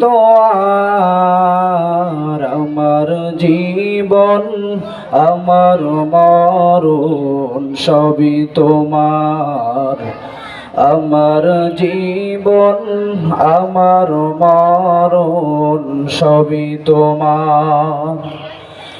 তো আর আমার জীবন আমার মরণ সবই তোমার। আমার জীবন আমার মরণ সবই তোমার।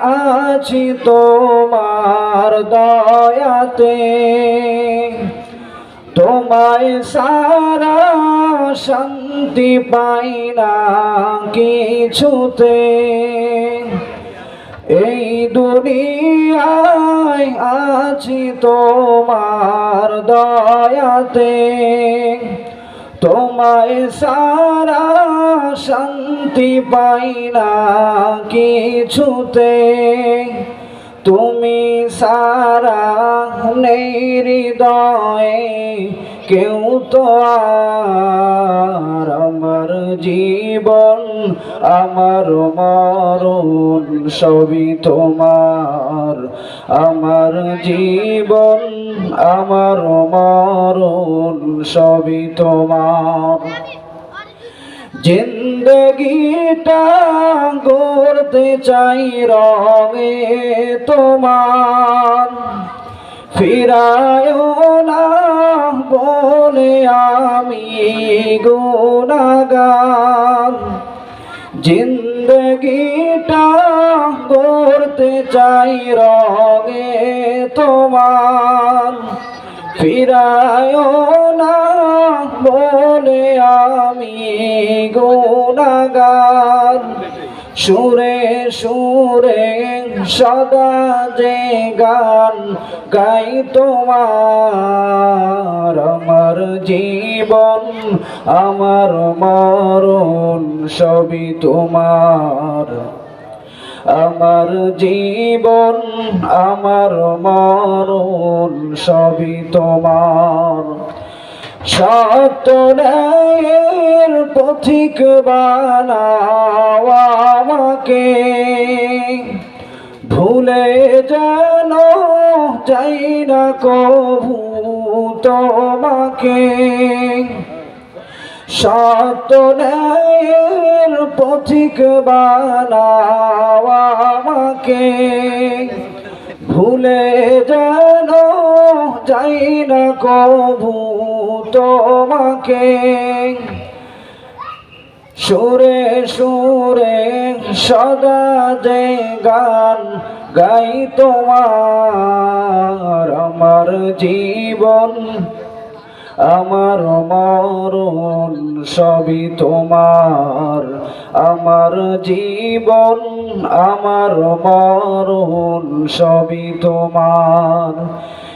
আছি তোমার দয়াতে। তোমায় সারা শান্তি পাই না কিছুতে। এই দুনিয়ায় আছি তোমার দয়াতে। তোমায় সারা শান্তি পাই না কিছুতে। তুমি সারা নেই হৃদয়ে কেউ তো আর আমার জীবন আমার মরণ সবই তোমার। আমার জীবন, আমার মরণ সবই তোমার। জিন্দগিটা গড়তে চাই রঙে তোমার। ফিরায় না বলে আমি গুণাগার। জিন্দগিটা গড়তে চাই রঙে তোমার। ফিরায় না বলে আমি গুণাগার। সুরে সুরে সদা যে গান গাই তোমার, আমার জীবন, আমার মরণ সবই তোমার। আমার জীবন, আমার মরণ সবই তোমার। সত্যের পথিক বানাও। আমাকে ভুলে যেন যাই না কভু তোমাকে। সত্যের পথিক বানাও ভুলে যেন যাই না কভু তোমাকে। সুরে সুরে সদা যে গান গাই তোমার, আমার জীবন, আমার মরণ সবই তোমার, আমার জীবন, আমার মরণ সবই তোমার।